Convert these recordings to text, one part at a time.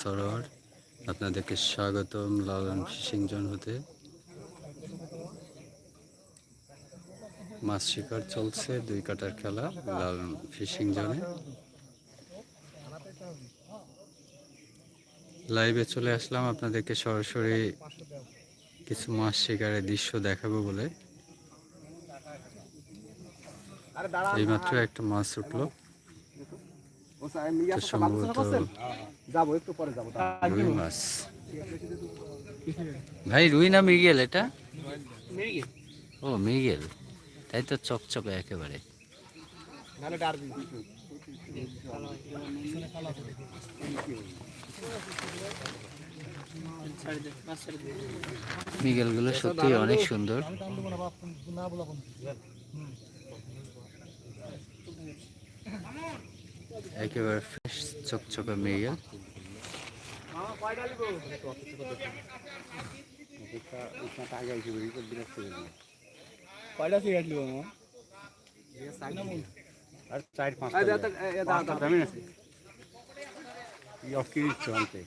সরোয়ার আপনাদেরকে স্বাগতম লালন ফিশিং জন হতে। মাছ শিকার চলছে, দুই কাটার খেলা লালন ফিশিং জনে লাইভে চলে আসলাম, আপনাদেরকে সরাসরি কিছু মাছ শিকারের দৃশ্য দেখাবো বলে। এইমাত্র একটা মাছ উঠল। যাব একটু পরে যাব রুই মাছ। ভাই রুই না মৃগেল এটা? ও মৃগেল। তাই তো চকচকে একেবারে। মৃগেলগুলো সত্যি অনেক সুন্দর। একেবারে ফ্রেশ চকচকে চলতে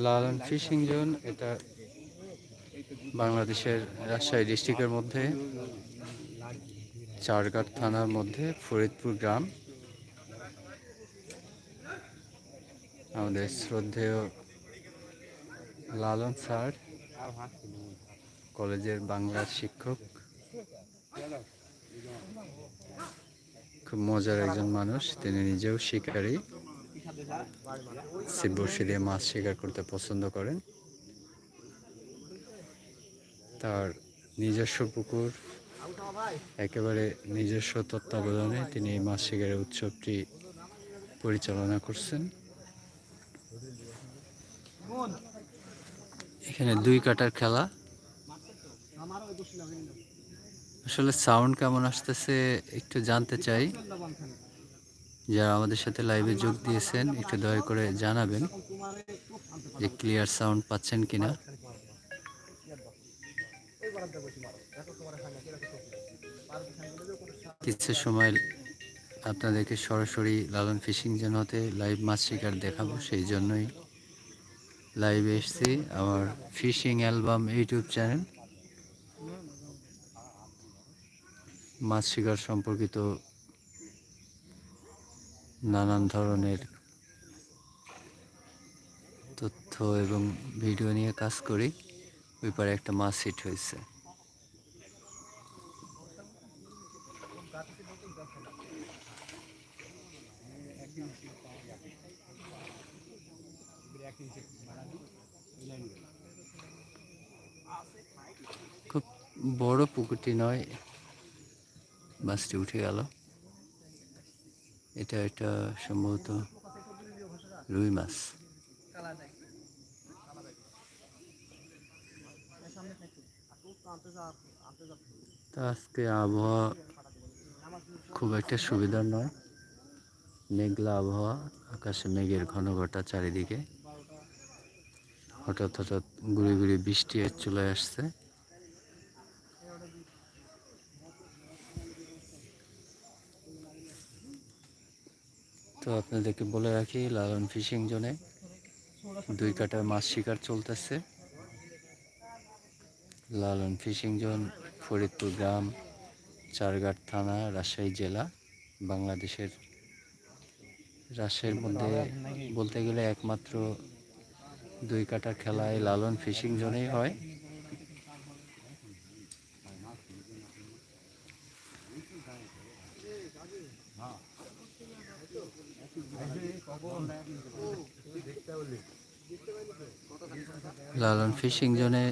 লালন ফিশিং জোন এটা বাংলাদেশের রাজশাহী ডিস্ট্রিক্টের মধ্যে, চারঘাট থানার মধ্যে, ফরিদপুর গ্রাম। আমাদের শ্রদ্ধেয় লালন স্যার, কলেজের বাংলার শিক্ষক। খুব মজার একজন মানুষ, তিনি নিজেও শিকারী। ছিপ বড়শি দিয়ে মাছ শিকার করতে পছন্দ করেন। তার নিজস্ব পুকুর, একেবারে নিজস্ব তত্ত্বাবধানে তিনি এই মাছ শিকারের উৎসবটি পরিচালনা করছেন। এখানে দুই কাটার খেলা। আসলে সাউন্ড কেমন আসতেছে একটু জানতে চাই। যারা আমাদের সাথে লাইভে যোগ দিয়েছেন, একটু দয়া করে জানাবেন যে ক্লিয়ার সাউন্ড পাচ্ছেন কিনা। কিছু সময় আপনাদেরকে সরাসরি লালন ফিশিং যেন হতে লাইভ মাছ শিকার দেখাবো, সেই জন্যই লাইভে এসেছি। আমার ফিশিং অ্যালবাম ইউটিউব চ্যানেল। মাছ শিকার সম্পর্কিত নানান ধরনের তথ্য এবং ভিডিও নিয়ে কাজ করি। ওই পারে একটা মাছ হিট হয়েছে। খুব বড় পুকুরটি নয় মাছটি উঠে গেল। এটা একটা সম্ভবত রুই মাছ। তো আজকে আবহাওয়া খুব একটা সুবিধার নয়। মেঘলা আবহাওয়া, আকাশে মেঘের ঘন ঘটা চারিদিকে। হঠাৎ হঠাৎ গুড়ি গুড়ি বৃষ্টি চলে আসছে। তো আপনাদেরকে বলে রাখি, লালন ফিশিং জোনে দুই কাটার মাছ শিকার চলতেছে। লালন ফিশিং জোন, ফরিদপুর গ্রাম, চারঘাট থানা, রাজশাহী জেলা, বাংলাদেশের। রাজশাহীর মধ্যে বলতে গেলে একমাত্র দুই কাটার খেলায় লালন ফিশিং জোনেই হয়। লালন ফিশিং জোনে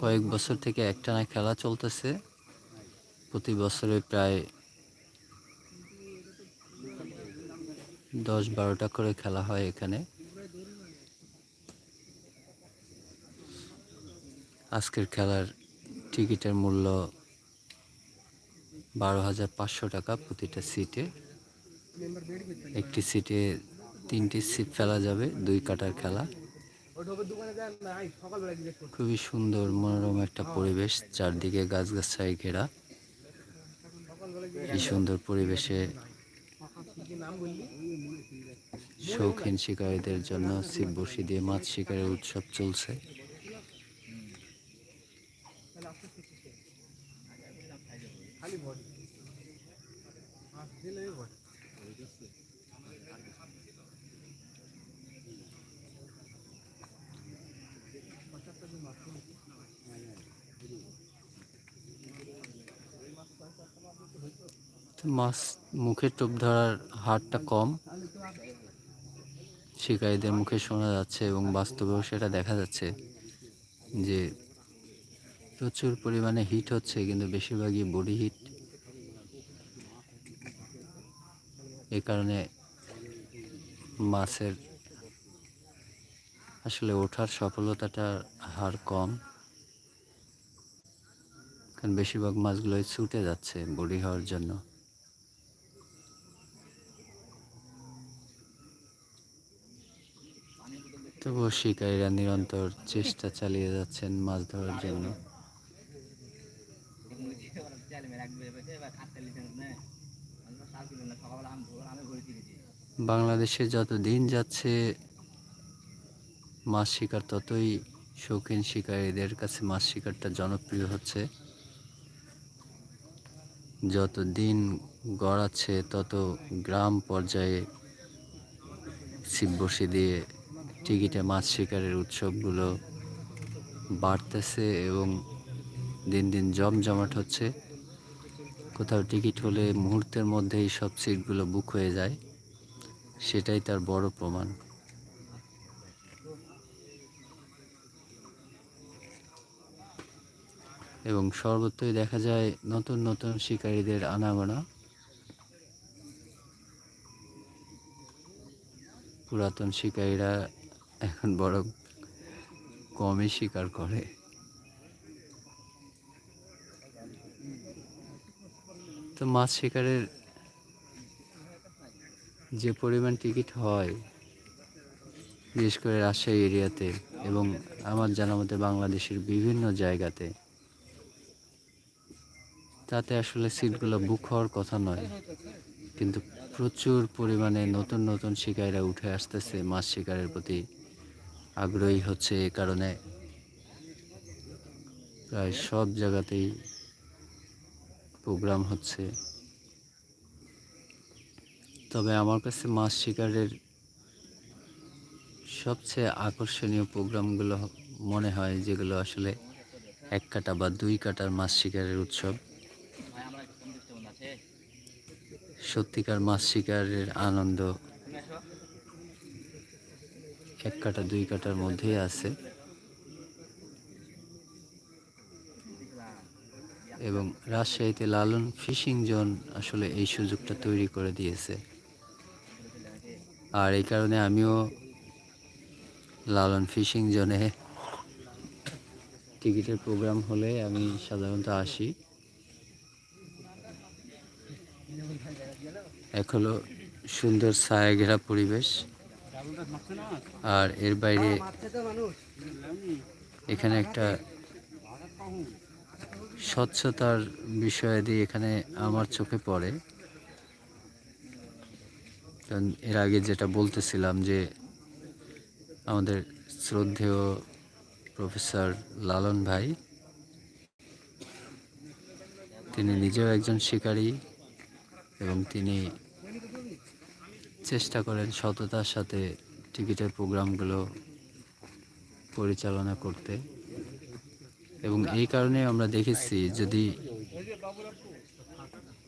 কয়েক বছর থেকে একটানা খেলা চলতেছে। প্রতি বছরে প্রায় দশ বারোটা করে খেলা হয় এখানে। আজকের খেলার টিকিটের মূল্য বারো হাজার পাঁচশো টাকা প্রতিটা সিটে। একটি সিটে তিনটি সিট ফেলা যাবে, দুই কাটার খেলা। খুবই সুন্দর মনোরম একটা পরিবেশ চারদিকে গাছগাছায় ঘেরা। কি সুন্দর পরিবেশে শৌখিন শিকারীদের জন্য ছিপ বসি দিয়ে মাছ শিকারের উৎসব চলছে তো মাছ মুখে টোপ ধরার হারটা কম। শিকারীদের মুখে শোনা যাচ্ছে এবং বাস্তবেও সেটা দেখা যাচ্ছে যে প্রচুর পরিমাণে হিট হচ্ছে, কিন্তু বেশিরভাগই বডি হিট এই কারণে মাছের আসলে ওঠার সফলতাটার হার কম। কারণ বেশিরভাগ মাছগুলোই ছুটে যাচ্ছে বডি হওয়ার জন্য। তবুও শিকারীরা নিরন্তর চেষ্টা চালিয়ে যাচ্ছেন মাছ ধরার জন্য। বাংলাদেশে যত দিন যাচ্ছে, মাছ শিকার ততই শৌখিন শিকারীদের কাছে মাছ শিকারটা জনপ্রিয় হচ্ছে। যত দিন গড়াচ্ছে, তত গ্রাম পর্যায়ে ছিপ বসে দিয়ে টিকিটে মাছ শিকারের উৎসবগুলো বাড়তেছে এবং দিন দিন জমজমাট হচ্ছে। কোথাও টিকিট হলে মুহূর্তের মধ্যেই সব সিটগুলো বুক হয়ে যায়। সেটাই তার বড় প্রমাণ। এবং সর্বত্রই দেখা যায় নতুন নতুন শিকারীদের আনাগোনা। পুরাতন শিকারীরা এখন বড় কমই শিকার করে। তো মাছ শিকারের যে পরিমাণ টিকিট হয়, বিশেষ করে রাজশাহী এরিয়াতে এবং আমার জানা মতে বাংলাদেশের বিভিন্ন জায়গাতে, তাতে আসলে সিটগুলো বুক হওয়ার কথা নয়। কিন্তু প্রচুর পরিমাণে নতুন নতুন শিকারীরা উঠে আসতেছে মাছ শিকারের প্রতি। আগ্রহী হচ্ছে এ কারণে। প্রায় সব জায়গাতেই প্রোগ্রাম হচ্ছে। তবে আমার কাছে মাছ শিকারের সবচেয়ে আকর্ষণীয় প্রোগ্রামগুলো মনে হয়, যেগুলো আসলে এক কাটা বা দুই কাটার মাছ শিকারের উৎসব। সত্যিকার মাছ শিকারের আনন্দ এক কাটা, দুই কাটার মধ্যেই আছে। এবং রাজশাহীতে লালন ফিশিং জোন আসলে এই সুযোগটা তৈরি করে দিয়েছে। আর এই কারণে আমিও লালন ফিশিং জোনে টিকিটের প্রোগ্রাম হলে আমি সাধারণত আসি। হলো সুন্দর ছায়া ঘেরা পরিবেশ আর এর বাইরে এখানে একটা স্বচ্ছতার বিষয়াদি এখানে আমার চোখে পড়ে। কারণ এর আগে যেটা বলতেছিলাম যে আমাদের শ্রদ্ধেয় প্রফেসর লালন ভাই তিনি নিজেও একজন শিকারী এবং তিনি চেষ্টা করেন সততার সাথে টিকিটের প্রোগ্রামগুলো পরিচালনা করতে। এবং এই কারণে আমরা দেখেছি যদি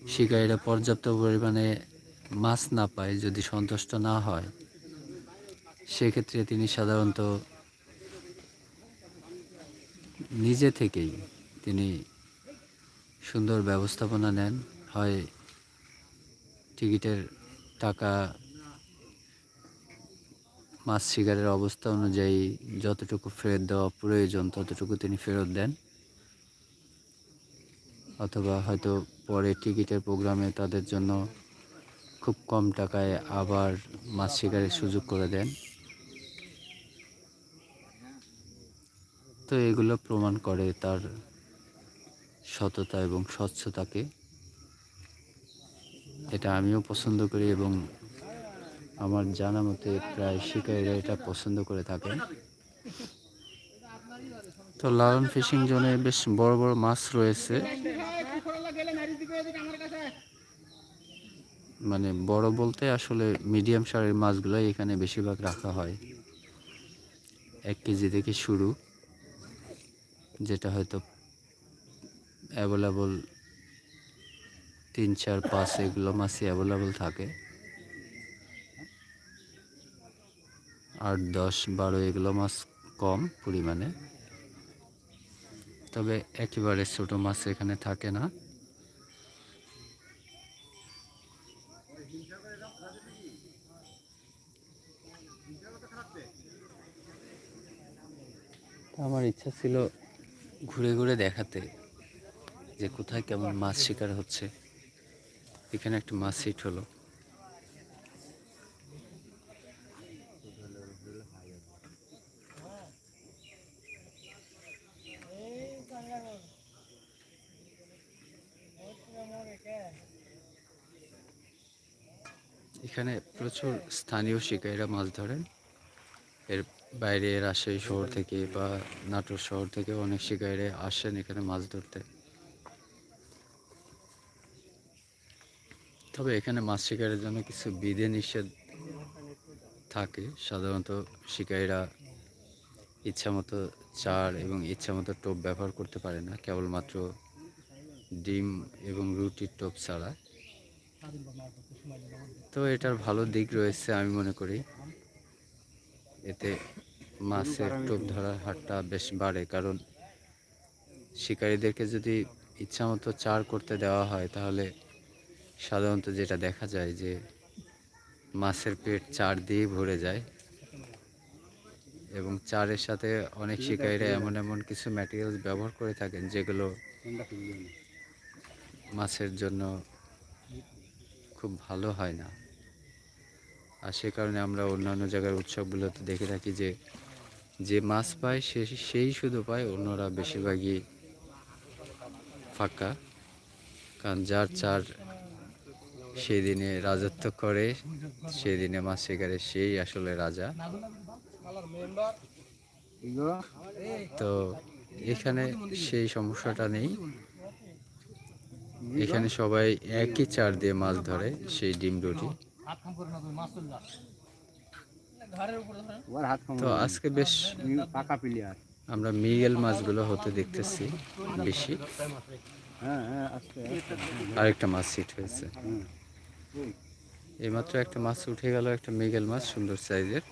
শিকারীরা পর্যাপ্ত পরিমাণে মাছ না পায়, যদি সন্তুষ্ট না হয়, সেক্ষেত্রে তিনি সাধারণত নিজে থেকেই তিনি সুন্দর ব্যবস্থাপনা নেন। হয় টিকিটের টাকা মাছ শিকারের অবস্থা অনুযায়ী যতটুকু ফেরত দেওয়া প্রয়োজন, ততটুকু তিনি ফেরত দেন। অথবা হয়তো পরে টিকিটের প্রোগ্রামে তাদের জন্য খুব কম টাকায় আবার মাছ শিকারের সুযোগ করে দেন। তো এগুলো প্রমাণ করে তার সততা এবং স্বচ্ছতাকে। এটা আমিও পছন্দ করি এবং আমার জানা মতে প্রায় শিকারীরা এটা পছন্দ করে থাকেন তো লালন ফিশিং জোনে বেশ বড় বড় মাছ রয়েছে। মানে বড় বলতে আসলে মিডিয়াম সারের মাছগুলো এখানে বেশিরভাগ রাখা হয়। এক কেজি থেকে শুরু, যেটা হয়তো অ্যাভেলেবল তিন, চার, পাঁচ, এগুলো মাছই অ্যাভেলেবল থাকে। আট, দশ, বারো এগুলো মাছ কম পরিমাণে। তবে একেবারে ছোট মাছ এখানে থাকে না। আমার ইচ্ছা ছিল ঘুরে ঘুরে দেখাতে যে কোথায় কেমন মাছ শিকার হচ্ছে। এখানে একটা মাছ হিট হলো। এখানে প্রচুর স্থানীয় শিকারীরা মাছ ধরেন। এর বাইরে রাজশাহী শহর থেকে বা নাটোর শহর থেকে অনেক শিকারীরা আসেন এখানে মাছ ধরতে। তবে এখানে মাছ শিকারের জন্য কিছু বিধি নিষেধ থাকে। সাধারণত শিকারীরা ইচ্ছামতো চার এবং ইচ্ছামতো টোপ ব্যবহার করতে পারে না, কেবলমাত্র ডিম এবং রুটির টোপ ছাড়া। তো এটার ভালো দিক রয়েছে আমি মনে করি এতে মাছের টোপ ধরার হারটা বেশ বাড়ে, কারণ শিকারীদেরকে যদি ইচ্ছামতো চার করতে দেওয়া হয়, তাহলে সাধারণত যেটা দেখা যায় যে মাছের পেট চার দিয়ে ভরে যায় এবং চারের সাথে অনেক শিকারীরা এমন এমন কিছু ম্যাটেরিয়ালস ব্যবহার করে থাকেন যেগুলো? মাছের জন্য খুব ভালো হয় না। আর সে কারণে আমরা অন্যান্য জায়গার উৎসবগুলোতে দেখে থাকি যে যে মাছ পায় সে, সেই শুধু পায়, অন্যরা বেশিরভাগই ফাঁকা। কারণ যার চার সেদিনে রাজত্ব করে, সেদিনে মাছ শিকারে সেই আসলে রাজা। তো এখানে সেই সমস্যাটা নেই। এখানে সবাই একই চার দিয়ে মাছ ধরে সেই ডিম রুটি। তো আজকে বেশ পাকা প্লেয়ার আমরা মৃগেল মাছগুলো হতে দেখতেছি বেশি। আরেকটা মাছ সিট হয়েছে। এইমাত্র একটা মাছ উঠে গেল, একটা মৃগেল মাছ, সুন্দর সাইজের।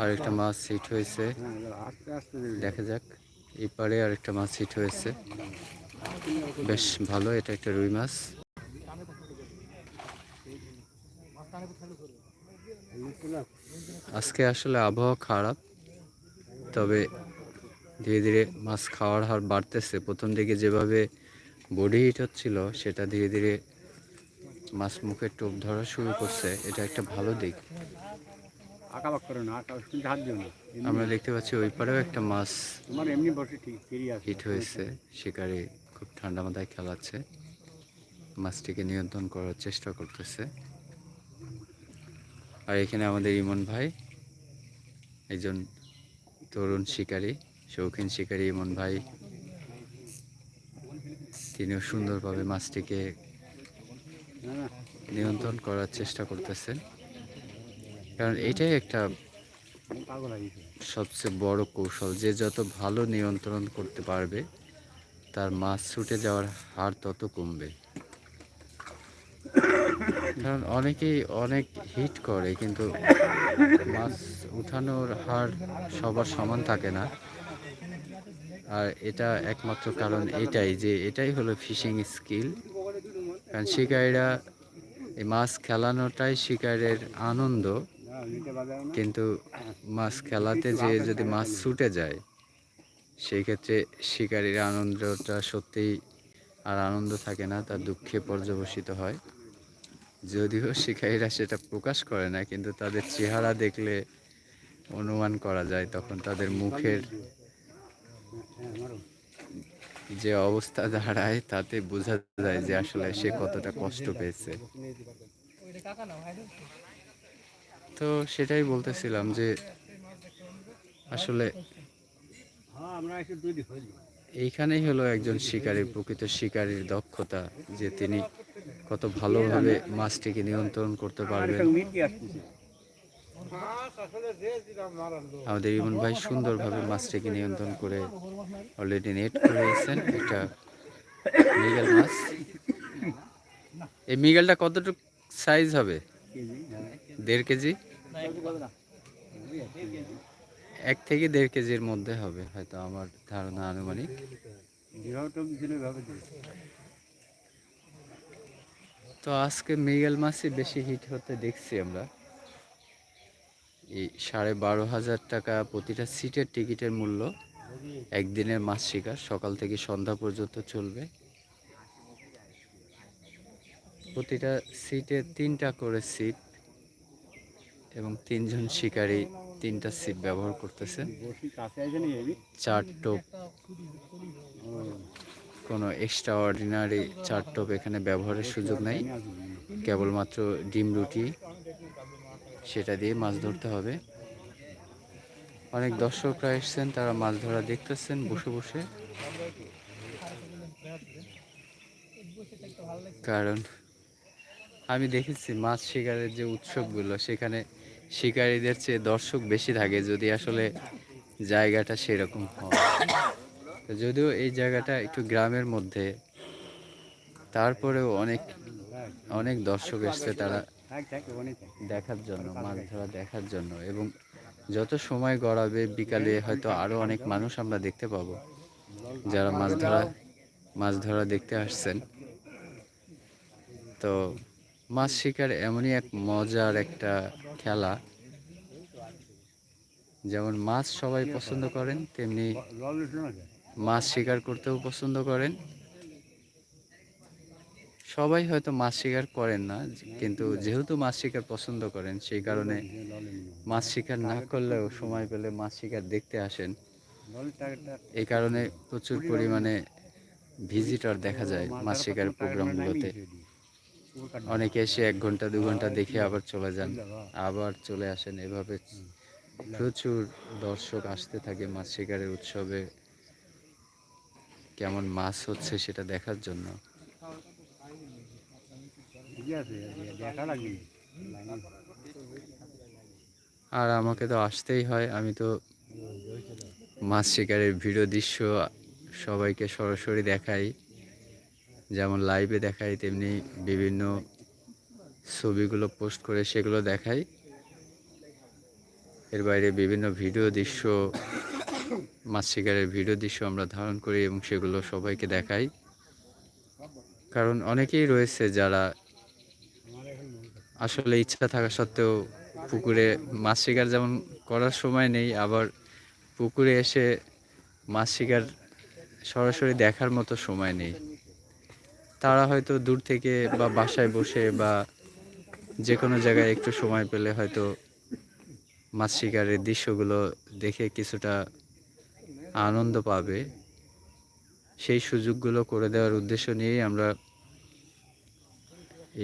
আর একটা মাছ সিট হয়েছে। হ্যাঁ। দেখা যাক, এই পারে আরেকটা মাছ হিট হয়েছে। বেশ ভালো এটা একটা রুই মাছ। আজকে আসলে আবহাওয়া খারাপ তবে ধীরে ধীরে মাছ খাওয়ার হার বাড়তেছে। প্রথম দিকে যেভাবে বডি হিট হচ্ছিল সেটা ধীরে ধীরে মাছ মুখে টোপ ধরা শুরু করছে। এটা একটা ভালো দিক। আমরা দেখতে পাচ্ছি ওই পারেও একটা মাছ হিট হয়েছে শিকারি খুব ঠান্ডা মাথায় খেলাচ্ছে মাছটিকে নিয়ন্ত্রণ করার চেষ্টা করতেছে। আর এখানে আমাদের ইমন ভাই, একজন তরুণ শিকারী, শৌখিন শিকারী ইমন ভাই। তিনিও সুন্দরভাবে মাছটিকে নিয়ন্ত্রণ করার চেষ্টা করতেছেন কারণ এটাই একটা সবচেয়ে বড় কৌশল, যে যত ভালো নিয়ন্ত্রণ করতে পারবে তার মাছ ছুটে যাওয়ার হার তত কমবে। কারণ অনেকেই অনেক হিট করে, কিন্তু মাছ উঠানোর হার সবার সমান থাকে না। আর এটা একমাত্র কারণ এটাই যে এটাই হলো ফিশিং স্কিল। কারণ শিকারীরা এই মাছ খেলানোটাই শিকারের আনন্দ। কিন্তু মাছ খেলাতে যে যদি মাছ ছুটে যায় সেই ক্ষেত্রে শিকারীর আনন্দটা সত্যিই আর আনন্দ থাকে না, তার দুঃখে পর্যবসিত হয়। যদিও শিকারীরা সেটা প্রকাশ করে না, কিন্তু তাদের চেহারা দেখলে অনুমান করা যায়, তখন তাদের মুখের যে অবস্থা দাঁড়ায়, তাতে বোঝা যায় যে আসলে সে কতটা কষ্ট পেয়েছে। তো সেটাই বলতেছিলাম যে আসলে হ্যাঁ আমরা একটু দুই দিন হয়ে যাব এইখানেই হলো একজন শিকারীর প্রকৃত শিকারীর দক্ষতা, যে তিনি কত ভালোভাবে মাছটিকে নিয়ন্ত্রণ করতে পারবেন। আমাদের ইমন ভাই সুন্দরভাবে মাছটিকে নিয়ন্ত্রণ করে অলরেডি নেট করে দিয়েছেন। একটা মৃগেল মাছ। এই মৃগেলটা কতটুকু সাইজ হবে? দেড় কেজি? এক থেকে দেড় কেজির মধ্যে হবে, হয়তো আমার ধারণা আনুমানিক। তো আজকে মৃগেল মাছই বেশি হিট হতে দেখছি আমরা এই সাড়ে বারো হাজার টাকা প্রতিটা সিটের টিকিটের মূল্য একদিনের মাছ শিকার, সকাল থেকে সন্ধ্যা পর্যন্ত চলবে প্রতিটা সিটে তিনটা করে সিট এবং তিনজন শিকারী তিনটা সিট ব্যবহার করতেছে। চার টোপ, কোনো এক্সট্রা অর্ডিনারি চার টোপ এখানে ব্যবহারের সুযোগ নাই। কেবলমাত্র ডিম রুটি, সেটা দিয়ে মাছ ধরতে হবে। অনেক দর্শকরা এসছেন, তারা মাছ ধরা দেখতেছেন বসে বসে। কারণ আমি দেখেছি মাছ শিকারের যে উৎসবগুলো, সেখানে শিকারীদের চেয়ে দর্শক বেশি থাকে যদি আসলে জায়গাটা সেরকম হয়। যদিও এই জায়গাটা একটু গ্রামের মধ্যে, তারপরেও অনেক অনেক দর্শক এসছে তারা দেখার জন্য, মাছ ধরা দেখার জন্য এবং যত সময় গড়াবে বিকালে হয়তো আরও অনেক মানুষ আমরা দেখতে পাবো যারা মাছ ধরা মাছ ধরা দেখতে আসছেন। তো মাছ শিকার এমনই এক মজার একটা খেলা। যেমন মাছ সবাই পছন্দ করেন, তেমনি? মাছ শিকার করতেও পছন্দ করেন। সবাই হয়তো মাছ শিকার করেন না, কিন্তু যেহেতু মাছ শিকার পছন্দ করেন, সেই কারণে মাছ শিকার না করলেও সময় পেলে মাছ শিকার দেখতে আসেন। এই কারণে প্রচুর পরিমাণে ভিজিটর দেখা যায় মাছ শিকার প্রোগ্রামগুলোতে অনেকে এসে এক ঘণ্টা, দু ঘণ্টা দেখে আবার চলে যান। আবার চলে আসেন এভাবে। প্রচুর দর্শক আসতে থাকে মাছ শিকারের উৎসবে। কেমন মাছ হচ্ছে সেটা দেখার জন্য। আর আমাকে তো আসতেই হয়, আমি তো মাছ শিকারের ভিডিও দৃশ্য সবাইকে সরাসরি দেখাই। যেমন লাইভে দেখাই, তেমনি বিভিন্ন ছবিগুলো পোস্ট করে সেগুলো দেখাই। এর বাইরে বিভিন্ন ভিডিও দৃশ্য, মাছ শিকারের ভিডিও দৃশ্য আমরা ধারণ করি এবং সেগুলো সবাইকে দেখাই। কারণ অনেকেই রয়েছে যারা আসলে ইচ্ছা থাকা সত্ত্বেও পুকুরে মাছ শিকার যেমন করার সময় নেই, আবার পুকুরে এসে মাছ শিকার সরাসরি দেখার মতো সময় নেই। তারা হয়তো দূর থেকে বা বাসায় বসে বা যে কোনো জায়গায় একটু সময় পেলে হয়তো মাছ শিকারের দৃশ্যগুলো দেখে কিছুটা আনন্দ পাবে। সেই সুযোগগুলো করে দেওয়ার উদ্দেশ্য নিয়েই আমরা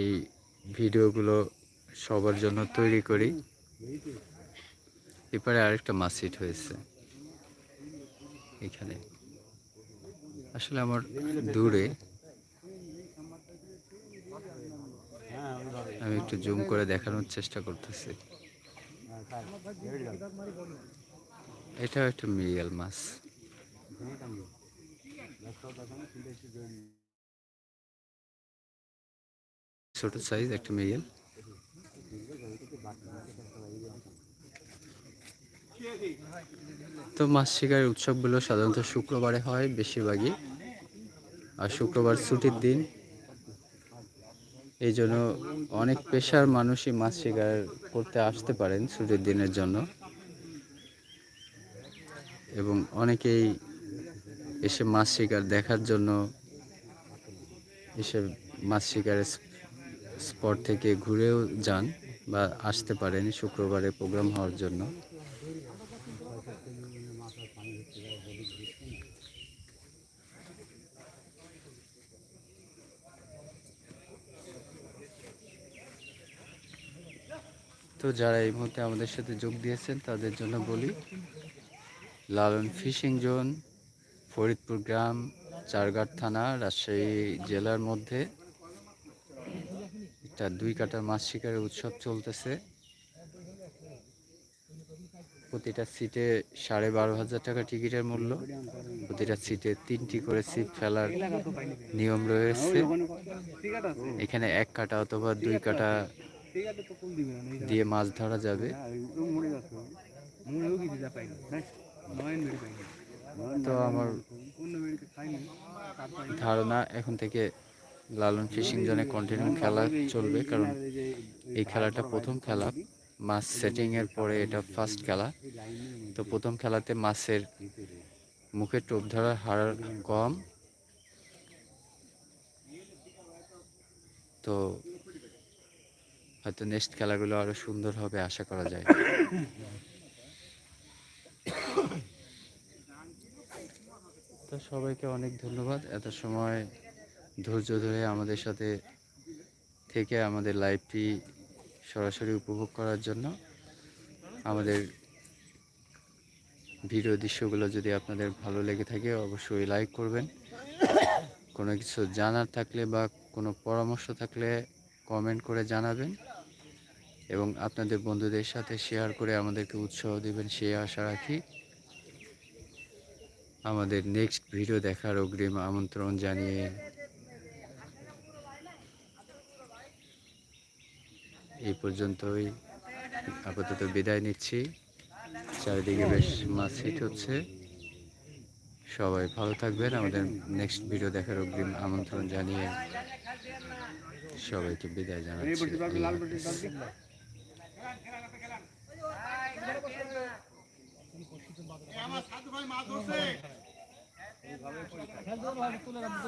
এই ভিডিওগুলো সবার জন্য তৈরি করি। এপারে আরেকটা মাছ হিট হয়েছে। এখানে। আসলে আমার দূরে আমি একটু জুম করে দেখানোর চেষ্টা করতেছি। এটাও একটা মৃগেল মাছ। ছোট সাইজ একটা মৃগেল তো মাছ শিকারের উৎসবগুলো সাধারণত শুক্রবারে হয় বেশিরভাগই। আর শুক্রবার ছুটির দিন এই জন্য অনেক পেশার মানুষই মাছ শিকার করতে আসতে পারেন ছুটির দিনের জন্য। এবং অনেকেই এসে মাছ শিকার দেখার জন্য এসে মাছ শিকারের স্পট থেকে ঘুরেও যান বা আসতে পারেন শুক্রবারে প্রোগ্রাম হওয়ার জন্য। তো যারা এই মুহূর্তে আমাদের সাথে যোগ দিয়েছেন, তাদের জন্য বলি লালন ফিশিং জোন, ফরিদপুর গ্রাম, চারঘাট থানা, রাজশাহী জেলার মধ্যে একটা দুই কাটা মাছ শিকারের উৎসব চলতেছে। প্রতিটা সিটে সাড়ে বারো হাজার টাকা টিকিটের মূল্য। প্রতিটা সিটে তিনটি করে সিট ফেলার নিয়ম রয়েছে। এখানে এক কাটা অথবা দুই কাটা দিয়ে মাছ ধরা যাবে। পাইনি তো আমার খাইনি তারপর ধারণা এখন থেকে লালন ফিশিং জোনে কন্টিনিউ খেলা চলবে কারণ এই খেলাটা প্রথম খেলা। মাছ সেটিং এর পরে এটা ফার্স্ট খেলা। তো প্রথম খেলাতে মাছের মুখে টোপ ধরার হার কম। তো হয়তো নেক্সট খেলাগুলো আরও সুন্দর হবে, আশা করা যায়। তো সবাইকে অনেক ধন্যবাদ। এত সময় ধৈর্য ধরে আমাদের সাথে থেকে আমাদের লাইভটি সরাসরি উপভোগ করার জন্য আমাদের ভিডিও দৃশ্যগুলো যদি আপনাদের ভালো লেগে থাকে, অবশ্যই লাইক করবেন। কোনো কিছু জানার থাকলে বা কোনো পরামর্শ থাকলে কমেন্ট করে জানাবেন। এবং আপনাদের বন্ধুদের সাথে শেয়ার করে আমাদেরকে উৎসাহ দেবেন সে আশা রাখি। আমাদের নেক্সট ভিডিও দেখার অগ্রিম আমন্ত্রণ জানিয়ে এই পর্যন্তই। আপাতত বিদায় নিচ্ছি। চারিদিকে বেশ মাছ হিট হচ্ছে। সবাই ভালো থাকবেন। আমাদের নেক্সট ভিডিও দেখার অগ্রিম আমন্ত্রণ জানিয়ে সবাইকে বিদায় জানাচ্ছি। আল্লাহ হাফেজ।